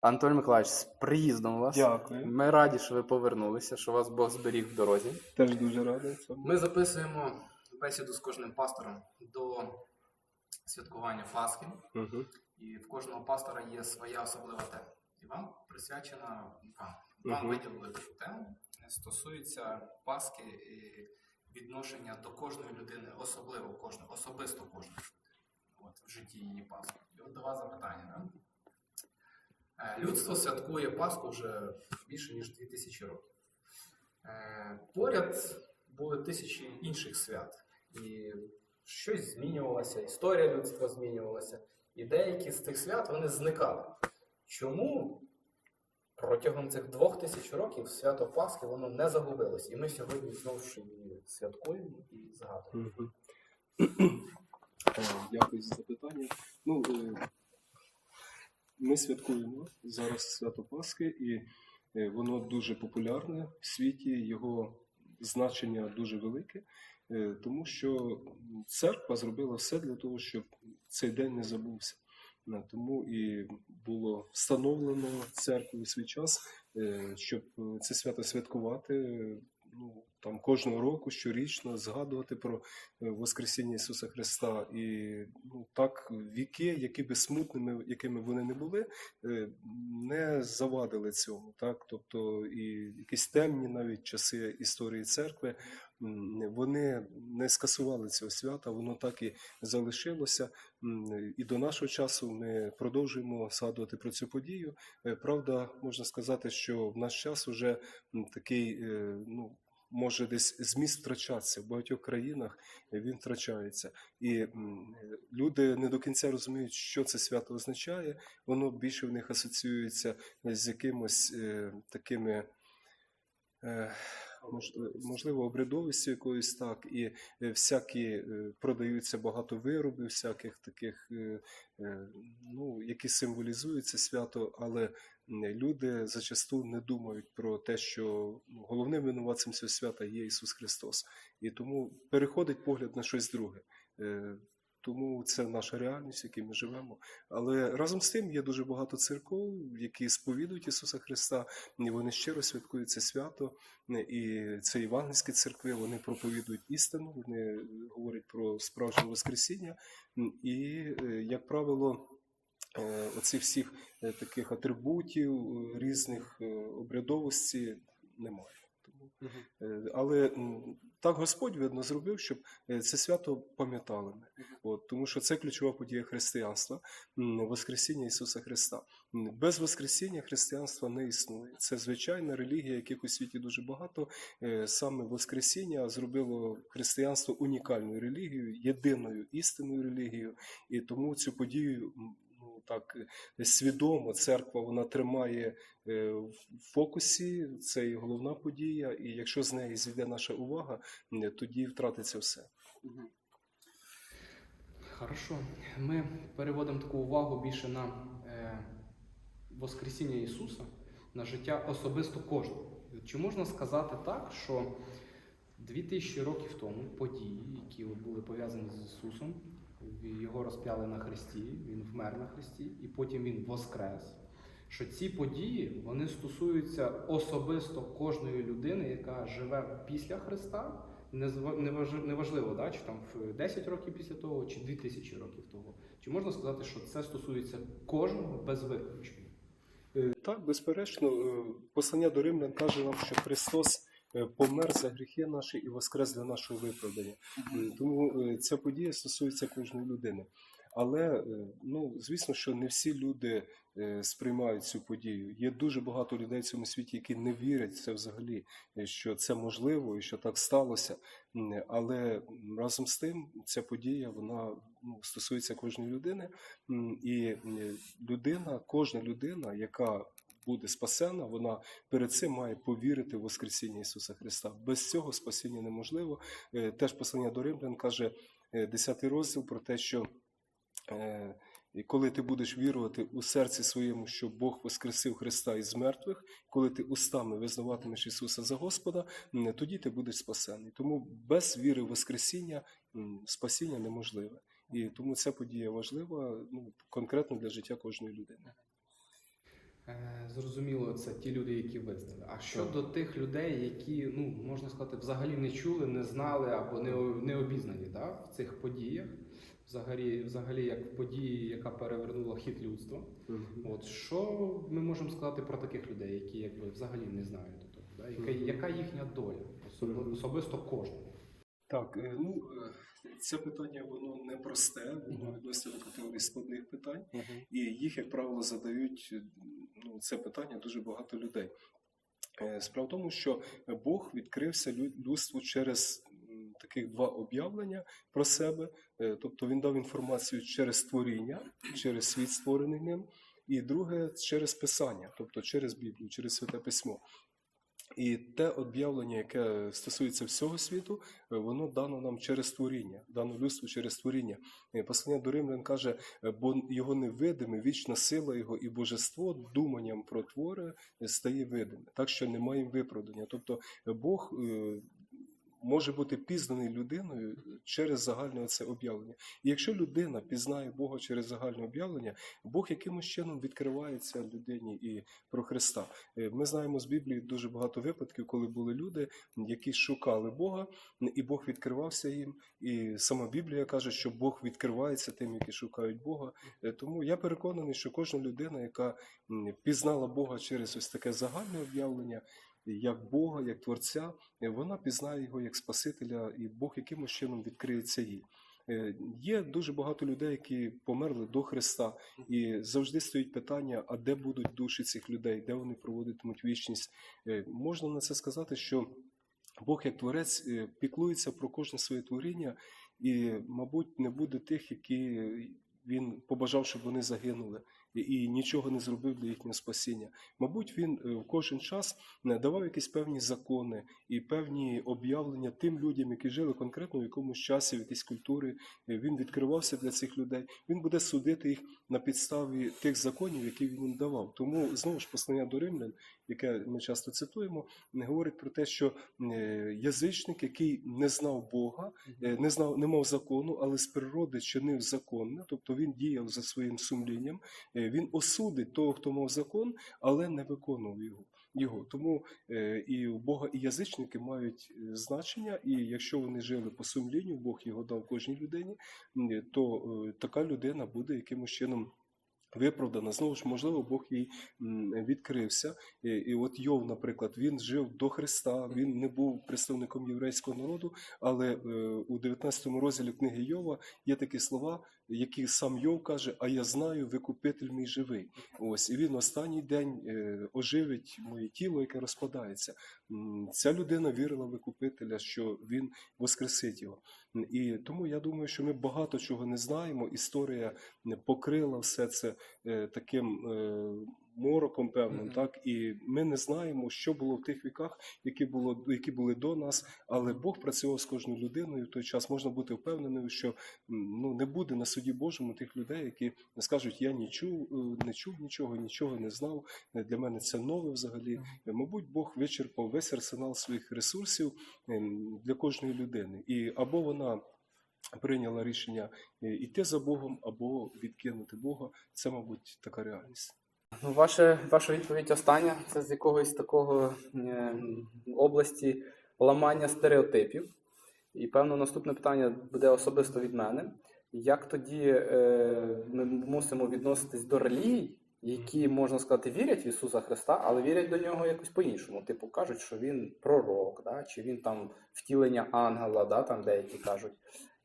Анатолій Миколаївич, з приїздом вас. Дякую. Ми раді, що ви повернулися, що вас Бог зберіг в дорозі. Теж дуже радий цьому. Ми записуємо бесіду з кожним пастором до святкування Пасхи. Угу. І в кожного пастора є своя особлива тема. І вам присвячена вам. Вам Мгм. виділили таку тему. Стосується Пасхи і відношення до кожної людини, особливо кожної, особисто кожної людини от, в житті її Пасхи. І от до вас запитання. Да? Е, Людство святкує Пасху вже більше ніж 2000 років. Е, Поряд були тисячі інших свят. І щось змінювалося, історія людства змінювалася. І деякі з тих свят вони зникали. Чому протягом цих двох тисяч років свято Пасхи воно не загубилось? І ми сьогодні знову ж її святкуємо і згадуємо. Угу. Дякую за запитання. Ну, е, ми святкуємо зараз свято Пасхи, і е, воно дуже популярне в світі, його значення дуже велике, е, тому що церква зробила все для того, щоб цей день не забувся. Е, Тому і було встановлено церквою свій час, щоб це свято святкувати. Ну, там кожного року, щорічно згадувати про е, Воскресіння Ісуса Христа. І ну, так віки, які би смутними, якими вони не були, е, не завадили цьому. Так? Тобто і якісь темні навіть часи історії церкви, вони не скасували цього свята, воно так і залишилося. І до нашого часу ми продовжуємо згадувати про цю подію. Е, Правда, можна сказати, що в наш час уже такий, ну, може десь зміст втрачатися в багатьох країнах е, він втрачається. І е, люди не до кінця розуміють, що це свято означає. Воно більше в них асоціюється з якимось е, такими. Можливо, обрядовістю якоюсь так, і е, всякі е, продаються багато виробів, всяких таких, е, ну, які символізують це свято, але люди зачасту не думають про те, що ну, головним винуватцем цього свята є Ісус Христос. І тому переходить погляд на щось друге. Тому це наша реальність, в якій ми живемо. Але разом з тим є дуже багато церков, які сповідують Ісуса Христа, і вони щиро святкують це свято. І це євангельські церкви, вони проповідують істину, вони говорять про справжнє Воскресіння. І, е, як правило, е, оцих всіх е, таких атрибутів, різних обрядовості немає. Тому, але так Господь видно зробив, щоб е, це свято пам'ятали ми. От, тому що це ключова подія християнства, Воскресіння Ісуса Христа. Без Воскресіння християнства не існує. Це звичайна релігія, яких у світі дуже багато. Е, Саме Воскресіння зробило християнство унікальною релігією, єдиною істинною релігією. І тому цю подію так е, свідомо церква вона тримає е, в фокусі. Це і головна подія. І якщо з неї зійде наша увага, тоді втратиться все. Хорошо. Ми переводимо таку увагу більше на е, Воскресіння Ісуса, на життя особисто кожного. Чи можна сказати так, що 2000 років тому події, які були пов'язані з Ісусом, його розп'яли на Христі, Він вмер на Христі, і потім Він воскрес. Що ці події вони стосуються особисто кожної людини, яка живе після Христа, неважливо, да, чи там в 10 років після того, чи 2000 років того. Чи можна сказати, що це стосується кожного без виключення? Е, Так, безперечно, е, послання до римлян каже нам, що Христос помер за гріхи наші і воскрес для нашого виправдання. Е, Тому е, ця подія стосується кожної людини. Але е, ну, звісно, що не всі люди е, сприймають цю подію. Є дуже багато людей в цьому світі, які не вірять в це взагалі, е, що це можливо і що так сталося. Але разом з тим ця подія вона ну, стосується кожної людини. І е, людина, кожна людина, яка буде спасена, вона перед цим має повірити в Воскресіння Ісуса Христа. Без цього спасіння неможливо. Е, Теж послання до Римлян каже, 10 розділ про те, що е, коли ти будеш вірувати у серці своєму, що Бог воскресив Христа із мертвих, коли ти устами визнаватимеш Ісуса за Господа, тоді ти будеш спасений. Тому без віри в Воскресіння спасіння неможливе. І тому ця подія важлива ну, конкретно для життя кожної людини. Е, Зрозуміло, це ті люди, які визнали. А щодо тих людей, які, ну можна сказати, взагалі не чули, не знали або не, не обізнані да, в цих подіях, взагалі, взагалі як події, яка перевернула хід людства. От що ми можемо сказати про таких людей, які якби взагалі не знають того, да? яка, Мгм. яка їхня доля, особисто кожного. Так, е, ну це питання воно непросте, воно відноситься до категорії складних питань, і їх, як правило, задають ну, це питання дуже багато людей. Е, Справа в тому, що Бог відкрився людству через таких два об'явлення про себе. Е, Тобто він дав інформацію через творіння, через світ створений ним, і друге через Писання, тобто через Біблію, через Святе Письмо. І те об'явлення, яке стосується всього світу, е, воно дано нам через творіння, дано людству через творіння. Е, Послання до Римлян каже, е, бо його невидиме, вічна сила його і божество думанням про твори стає видиме, так що немає виправдання. Тобто Бог може бути пізнаний людиною через загальне це об'явлення. І якщо людина пізнає Бога через загальне об'явлення, Бог якимось чином відкривається людині і про Христа. Е, Ми знаємо з Біблії дуже багато випадків, коли були люди, які шукали Бога, і Бог відкривався їм. І сама Біблія каже, що Бог відкривається тим, які шукають Бога. Е, Тому я переконаний, що кожна людина, яка пізнала Бога через ось таке загальне об'явлення, як Бога, як Творця, е, вона пізнає його як Спасителя, і Бог якимось чином відкриється їй. Е, Є дуже багато людей, які померли до Христа, і завжди стоїть питання: а де будуть душі цих людей, де вони проводитимуть вічність? Е, Можна на це сказати, що Бог, як творець, піклується про кожне своє творіння, і, мабуть, не буде тих, які він побажав, щоб вони загинули, і, нічого не зробив для їхнього спасіння. Мабуть, він е, в кожен час е, давав якісь певні закони і певні об'явлення тим людям, які жили конкретно в якомусь часі, в якійсь культурі. Е, Він відкривався для цих людей. Він буде судити їх на підставі тих законів, які він їм давав. Тому знову ж послання до римлян, яке ми часто цитуємо, не говорить про те, що е, язичник, який не знав Бога, е, не знав, не мав закону, але з природи чинив законне, тобто він діяв за своїм сумлінням. Е, Він осудить того, хто мав закон, але не виконував його. Його тому е, і у Бога і язичники мають е, значення, і якщо вони жили по сумлінню, Бог його дав кожній людині, то така людина буде якимось чином виправдана. Знову ж, можливо, Бог їй відкрився. І, і от Йов, наприклад, він жив до Христа, він не був представником єврейського народу, але е, у 19 розділі книги Йова є такі слова, які сам Йов каже: А я знаю, викупитель мій живий. Ось і він останній день е, оживить моє тіло, яке розпадається. Ця людина вірила в викупителя, що він воскресить його. І тому я думаю, що ми багато чого не знаємо. Історія покрила все це е, таким е, мороком певним, Мгм. так і ми не знаємо, що було в тих віках, які було які були до нас. Але Бог працював з кожною людиною. В той час можна бути впевненою, що ну не буде на суді Божому тих людей, які скажуть: я не чув, е, не чув нічого, нічого не знав. Е, Для мене це нове взагалі. Е, Мабуть, Бог вичерпав весь арсенал своїх ресурсів ем, для кожної людини, і або вона. Прийняла рішення е, йти за Богом або відкинути Бога. Це, мабуть, така реальність. Ну, Ваша, ваша відповідь остання це з якогось такого е, області ламання стереотипів. І певно, наступне питання буде особисто від мене. Як тоді е, ми мусимо відноситись до релігій, які, можна сказати, вірять в Ісуса Христа, але вірять до нього якось по-іншому. Типу кажуть, що він пророк, да? чи він там втілення ангела, да? там деякі кажуть.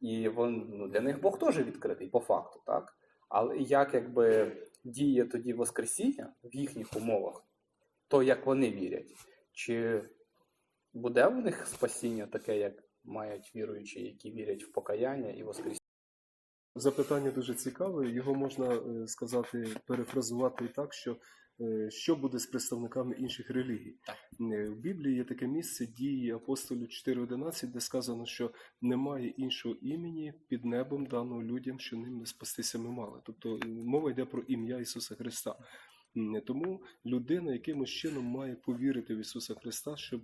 І вон, ну, для них Бог теж відкритий по факту, так? Але як якби діє тоді Воскресіння в їхніх умовах, то як вони вірять, чи буде в них спасіння таке, як мають віруючі, які вірять в покаяння і Воскресіння? Запитання дуже цікаве. Його можна е, сказати, перефразувати і так, що що буде з представниками інших релігій. Так. Е, В Біблії є таке місце дії апостолів 4.11, де сказано, що немає іншого імені під небом даного людям, що ним не спастися ми мали. Тобто е, мова йде про ім'я Ісуса Христа. Тому людина якимось чином має повірити в Ісуса Христа, щоб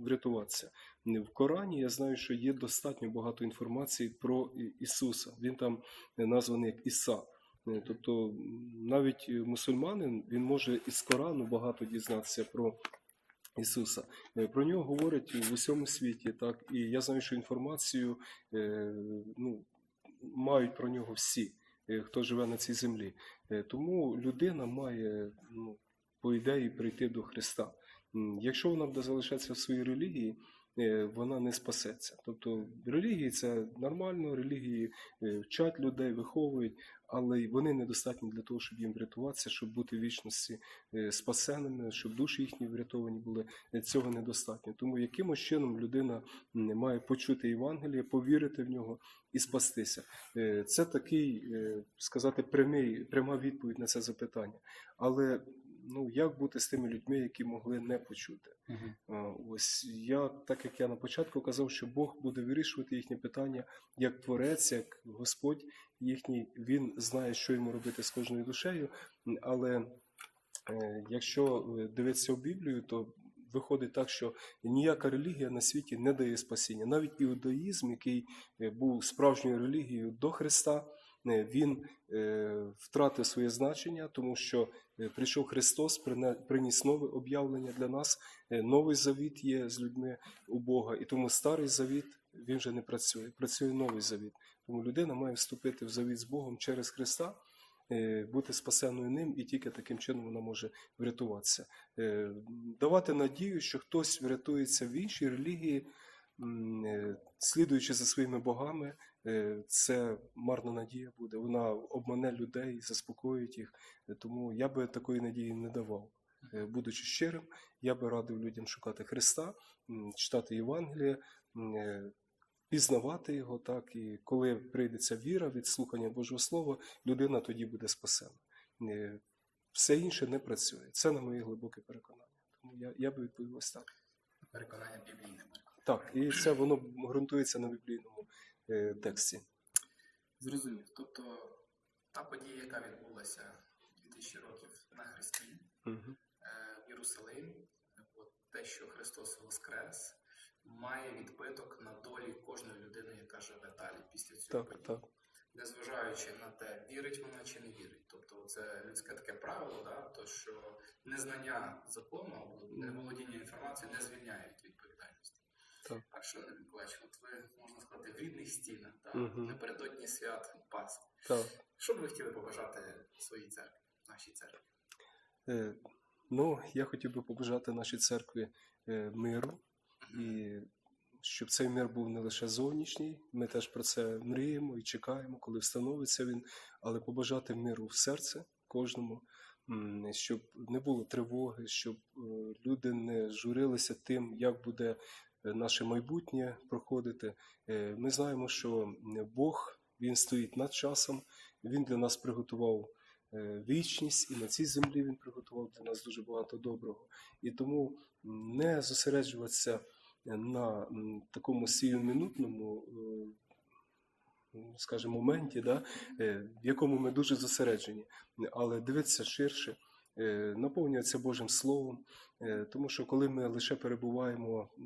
врятуватися. В Корані я знаю, що є достатньо багато інформації про Ісуса. Він там названий як Іса. Е, Тобто навіть мусульманин він може із Корану багато дізнатися про Ісуса. Е, Про нього говорять в усьому світі, так і я знаю, що інформацію е, ну, мають про нього всі, хто живе на цій землі. Тому людина має, ну, по ідеї, прийти до Христа. Якщо вона буде залишатися в своїй релігії, вона не спасеться. Тобто релігії це нормально, релігії е, вчать людей, виховують, але вони недостатні для того, щоб їм врятуватися, щоб бути в вічності е, спасеними, щоб душі їхні врятовані були. Е, Цього недостатньо. Тому якимось чином людина м, має почути Євангеліє, повірити в нього і спастися. Е, Це такий, е, сказати, прямий, пряма відповідь на це запитання. Але ну як бути з тими людьми, які могли не почути? А, Ось я, так як я на початку казав, що Бог буде вирішувати їхні питання як творець, як Господь їхній, він знає, що йому робити з кожною душею. Але е, якщо е, дивитися в Біблію, то виходить так, що ніяка релігія на світі не дає спасіння. Навіть іудаїзм, який е, був справжньою релігією до Христа, він е, втратив своє значення, тому що е, прийшов Христос, приніс нове об'явлення для нас. Е, Новий завіт є з людьми у Бога, і тому старий завіт він вже не працює. Працює новий завіт. Тому людина має вступити в завіт з Богом через Христа, е, бути спасеною ним, і тільки таким чином вона може врятуватися. Е, Давати надію, що хтось врятується в іншій релігії, е, слідуючи за своїми богами, е, це марна надія буде. Вона обмане людей, заспокоїть їх. Е, Тому я би такої надії не давав. Е, Будучи щирим, я би радив людям шукати Христа, читати Євангеліє, е, пізнавати його, так, і коли прийдеться віра від слухання Божого Слова, людина тоді буде спасена. Е, Все інше не працює. Це на моє глибоке переконання. Тому я, я би відповів ось так. Переконання біблійне. Так, і це воно ґрунтується на біблійному е, тексті. Зрозумів. Тобто та подія, яка відбулася 2000 років на Христі, Угу. е, в Єрусалимі, те, що Христос Воскрес, має відбиток на долі кожної людини, яка живе далі після цього Так, так. незважаючи на те, вірить вона чи не вірить. Тобто це людське таке правило, да? то що незнання закону або неволодіння інформацією не звільняє від відповідальності. Так. А що, Миколаївич, от ви можна сказати в рідних стінах, да? Мгм. напередодні свят Пасхи. так. Що б ви хотіли побажати своїй церкві, нашій церкві? Е, ну, я хотів би побажати нашій церкві е, миру, і щоб цей мир був не лише зовнішній, ми теж про це мріємо і чекаємо, коли встановиться він, але побажати миру в серце кожному, щоб не було тривоги, щоб е, люди не журилися тим, як буде наше майбутнє проходити. Е, Ми знаємо, що Бог він стоїть над часом, він для нас приготував е, вічність, і на цій землі він приготував для нас дуже багато доброго. І тому не зосереджуватися на такому сіюмінутному, е, скажімо, моменті, да, в якому ми дуже зосереджені, але дивитися ширше, наповнюватися Божим Словом, е, тому що коли ми лише перебуваємо е,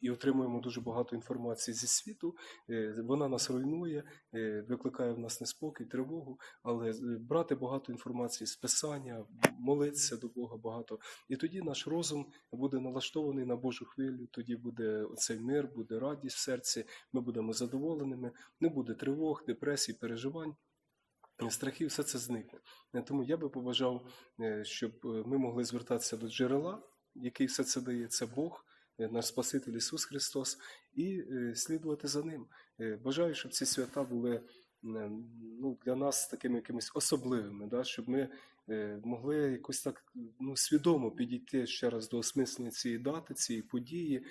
і отримуємо дуже багато інформації зі світу, е, вона нас руйнує, е, викликає в нас неспокій, тривогу, але е, брати багато інформації з писання, молитися до Бога багато, і тоді наш розум буде налаштований на Божу хвилю, тоді буде оцей мир, буде радість в серці, ми будемо задоволеними, не буде тривог, депресій, переживань. Страхів все це зникне. Е, Тому я би побажав, е, щоб е, ми могли звертатися до джерела, який все це дає, це Бог, е, наш Спаситель Ісус Христос, і е, слідувати за Ним. Е, Бажаю, щоб ці свята були е, ну, для нас такими якимись особливими, да? щоб ми е, могли якось так ну, свідомо підійти ще раз до осмислення цієї дати, цієї події,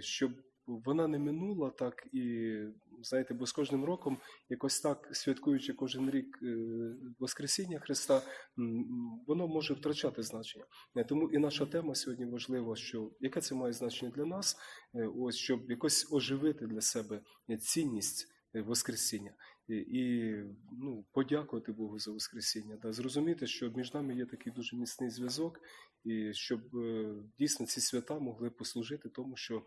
щоб вона не минула так і, знаєте, бо з кожним роком, якось так, святкуючи кожен рік е, Воскресіння Христа, воно може втрачати значення. Е, Тому і наша тема сьогодні важлива, що яке це має значення для нас, е, ось щоб якось оживити для себе цінність Воскресіння і, ну, подякувати Богу за Воскресіння, да, зрозуміти, що між нами є такий дуже міцний зв'язок, і щоб дійсно ці свята могли послужити тому, що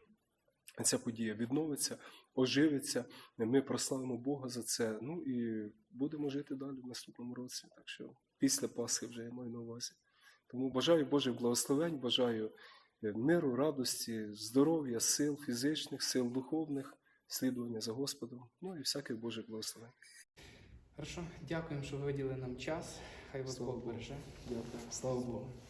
ця подія відновиться, оживиться. Ми прославимо Бога за це. Ну і будемо жити далі в наступному році. Так що після Пасхи вже я маю на увазі. Тому бажаю Божих благословень, бажаю е, миру, радості, здоров'я, сил фізичних, сил духовних, слідування за Господом, ну і всяких Божих благословень. Хорошо, дякуємо, що ви виділили нам час. Хай вас Бог береже. Дякую. Слава Богу.